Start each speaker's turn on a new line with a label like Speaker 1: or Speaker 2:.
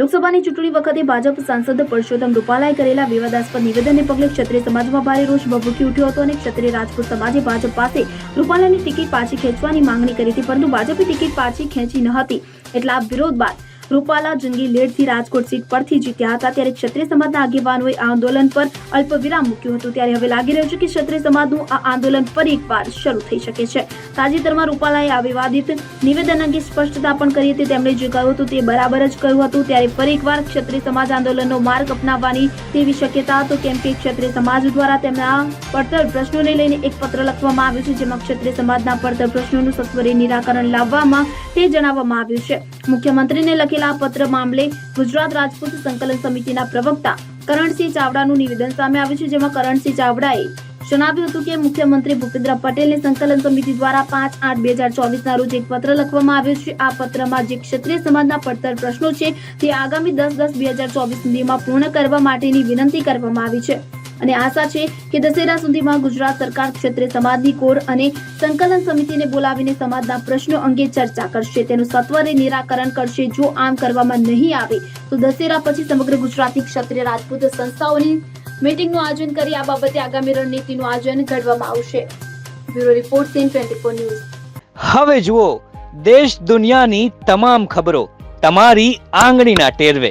Speaker 1: લોકસભાની ચૂંટણી વખતે ભાજપ સાંસદ પરસોત્તમ રૂપાલાએ કરેલા વિવાદાસ્પદ નિવેદનને પગલે ક્ષત્રિય સમાજમાં ભારે રોષ ભભૂકી ઉઠ્યો હતો અને ક્ષત્રિય રાજપૂત સમાજે ભાજપ પાસે રૂપાલાની ટિકિટ પાછી ખેંચવાની માંગણી કરી હતી, પરંતુ ભાજપે ટિકિટ પાછી ખેંચી ન હતી. એટલા વિરોધ બાદ રૂપાલા જંગી લેડથી રાજકોટ સીટ પરથી જીત્યા હતા. ત્યારે ક્ષત્રિય સમાજના આગેવાનોએ આંદોલન પર અલ્પ વિરામ મૂક્યું હતું. ત્યારે હવે લાગી રહ્યું છે કે ક્ષત્રિય સમાજનું આ આંદોલન ફરી એકવાર શરૂ થઈ શકે છે. તાજેતરમાં રૂપાલાએ આ વિવાદિત નિવેદન અંગે સ્પષ્ટતા પણ કરી હતી. તેમણે જે કહ્યું હતું તે બરાબર જ કહ્યું હતું. ત્યારે ફરી એકવાર ક્ષત્રિય સમાજ આંદોલનનો માર્ગ અપનાવવાની તેવી શક્યતા હતો. કેમ કે ક્ષત્રિય સમાજ દ્વારા તેમના પડતર પ્રશ્નોને લઈને એક પત્ર લખવામાં આવ્યું છે, જેમાં ક્ષત્રિય સમાજના પડતર પ્રશ્નોનું સત્વરે નિરાકરણ લાવવામાં તે જણાવવામાં આવ્યું છે. મુખ્યમંત્રીને લખેલા આ પત્ર મામલે ગુજરાત રાજપૂત સંકલન સમિતિના પ્રવક્તા કરણસિંહ ચાવડાનું નિવેદન સામે આવ્યું છે, જેમાં કરણસિંહ ચાવડાએ જણાવ્યું હતું કે મુખ્યમંત્રી ભૂપેન્દ્ર પટેલને સંકલન સમિતિ દ્વારા પાંચ આઠ બે હજાર ચોવીસના રોજ એક પત્ર લખવામાં આવ્યો છે. આ પત્રમાં જે ક્ષત્રિય સમાજના પડતર પ્રશ્નો છે, તે આગામી દસ દસ બે હજાર ચોવીસ સુધીમાં પૂર્ણ કરવા માટેની વિનંતી કરવામાં આવી છે. અને આશા છે કે દશેરા સુધીમાં ગુજરાત સરકાર ક્ષેત્રે સમાજની કોર અને સંકલન સમિતિને બોલાવીને સમાજના પ્રશ્નો અંગે ચર્ચા કરશે. તેનું સત્વરે નિરાકરણ કરશે. જો આમ કરવામાં નહીં આવે, તો દશેરા પછી સમગ્ર ગુજરાતની ક્ષત્રિય રાજપૂત સંસ્થાઓની મીટિંગનું આયોજન કરી આ બાબતે આગામી રણનીતિનું આયોજન ઘડવામાં આવશે. Bureau report CN twenty news.
Speaker 2: હવે જુઓ, દેશ દુનિયાની તમામ ખબરો તમારી આંગળીના ટેરવે.